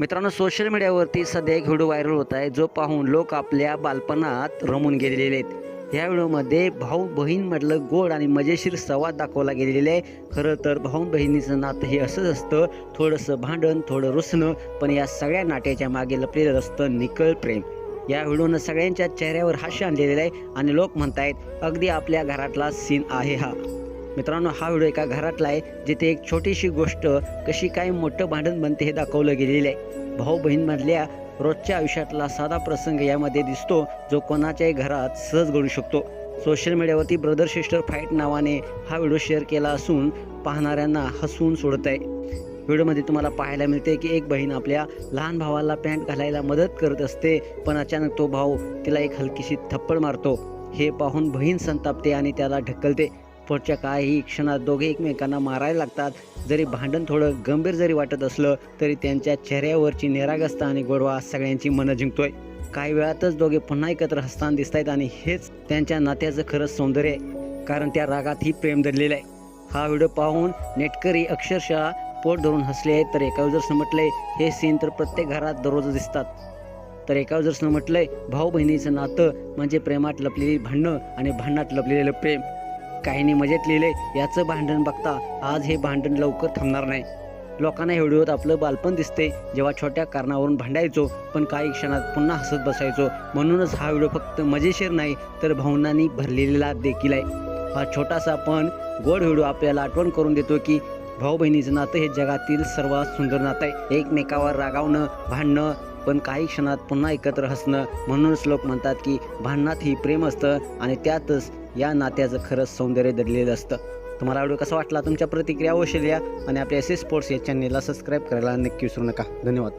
मित्रांनो सोशल मीडियावरती सध्या एक व्हिडिओ व्हायरल होत आहे जो पाहून लोक आपल्या बालपणात रमून गेलेले आहेत. या व्हिडिओमध्ये भाऊ बहीणमधलं गोड आणि मजेशीर संवाद दाखवला गेलेला आहे. खरं तर भाऊ बहिणीचं नातं हे असंच असतं थोडंसं भांडण थोडं रुसणं पण या सगळ्या नाट्याच्या मागे लपलेलं असतं निकळ प्रेम. या व्हिडिओनं सगळ्यांच्या चेहऱ्यावर हास्य आणलेलं आहे आणि लोक म्हणतायत अगदी आपल्या घरातला सीन आहे हा. मित्रांनो हा व्हिडिओ एका घरातला आहे जिथे एक छोटीशी गोष्ट कशी काय मोठं भांडण बनते हे दाखवलं गेलेलं आहे. भाऊ बहीणमधल्या रोजच्या आयुष्यातला साधा प्रसंग यामध्ये दिसतो जो कोणाच्याही घरात सहज घडू शकतो. सोशल मीडियावरती ब्रदर सिस्टर फाईट नावाने हा व्हिडिओ शेअर केला असून पाहणाऱ्यांना हसवून सोडत आहे. व्हिडिओमध्ये तुम्हाला पाहायला मिळते की एक बहीण आपल्या लहान भावाला पॅन्ट घालायला मदत करत असते पण अचानक तो भाऊ तिला एक हलकीशी थप्पड मारतो. हे पाहून बहीण संतापते आणि त्याला ढकलते. पुढच्या काही क्षणात दोघे एकमेकांना मारायला लागतात. जरी भांडण थोडं गंभीर जरी वाटत असलं तरी त्यांच्या चेहऱ्यावरची निरागस्ता आणि गोडवा सगळ्यांची मनं जिंकतोय. काही वेळातच दोघे पुन्हा एकत्र हसताना दिसत आहेत आणि हेच त्यांच्या नात्याचं खरंच सौंदर्य आहे. कारण त्या रागात ही प्रेम दडलेलं आहे. हा व्हिडिओ पाहून नेटकरी अक्षरशः पोट धरून हसले आहेत. तर एका जर म्हटलंय हे सीन तर प्रत्येक घरात दररोज दिसतात. तर एका जर म्हटलंय भाऊ बहिणीचं नातं म्हणजे प्रेमात लपलेली भांडणं आणि भांडणात लपलेलं प्रेम. काहींनी मजेत लिहिले याचं भांडण बघता आज हे भांडण लवकर थांबणार नाही. लोकांना या व्हिडिओत आपलं बालपण दिसते. जेव्हा छोट्या कारणावरून भांडायचो पण काही क्षणात पुन्हा हसत बसायचो. म्हणूनच हा व्हिडिओ फक्त मजेशीर नाही तर भावनांनी भरलेला देखील आहे. हा छोटासा पण गोड व्हिडिओ आपल्याला आठवण करून देतो की भाऊ बहिणीचं नातं हे जगातील सर्वात सुंदर नातं आहे. एकमेकावर रागावणं भांडणं पण काही क्षणात पुन्हा एकत्र हसणं म्हणूनच लोक म्हणतात की भांडणात ही प्रेम असतं आणि त्यातच या नात्याचं खरंच सौंदर्य दडलेलं असतं. तुम्हाला व्हिडिओ कसा वाटला तुमच्या प्रतिक्रिया अवश्य लिहा आणि आपल्या एस एस स्पोर्ट्स या चॅनेलला सबस्क्राईब करायला नक्की विसरू नका. धन्यवाद.